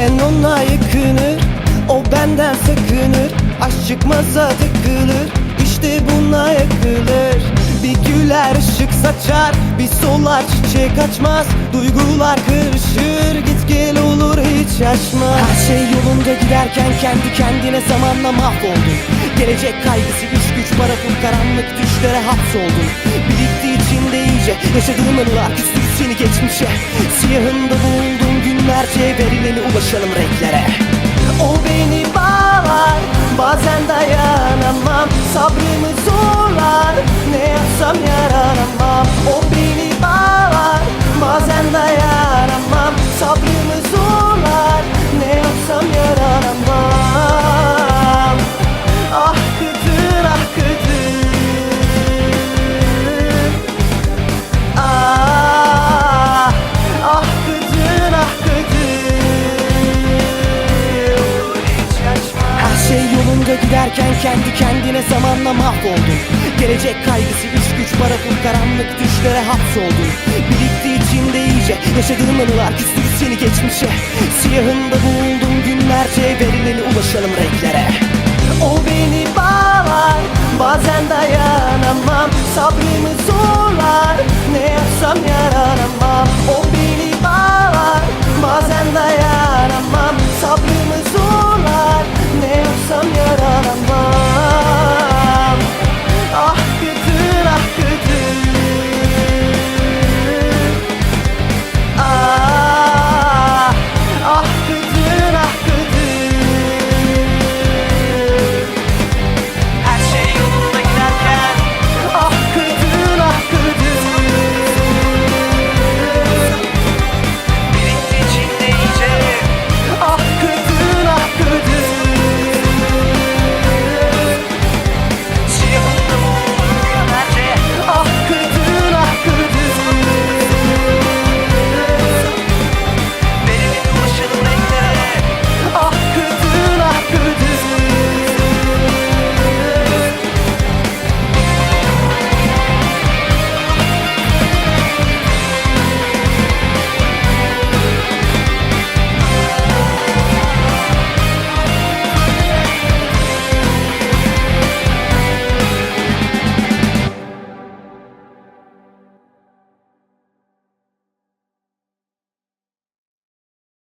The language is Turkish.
Ben ona yakınır O benden sakınır Aşk çıkmasa takılır İşte buna yakılır. Bir güler ışık saçar Bir solar çiçek açmaz Duygular karışır Git gel olur hiç şaşmaz Her şey yolunda giderken kendi kendine zamanla mahvoldun. Gelecek kaygısı iş güç para pul karanlık düşlere hapsoldun. Birikti içinde iyice Yaşadığım anılar küstür seni geçmişe. Siyahında buldum günlerce Verileni ulaşalım renklere. O beni bağlar Bazen dayanamam. Sabrımı zorlar Ne yapsam yaranamam yolunda giderken kendi kendine zamanla mahvoldun Gelecek kaygısı iş güç para pul karanlık düşlere hapsoldun Birikti içinde iyice yaşadığım anılar küstür seni geçmişe. Siyahında buldum günlerce verileni ulaşalım renklere. O beni bağlar bazen dayanamam. Sabrımı ne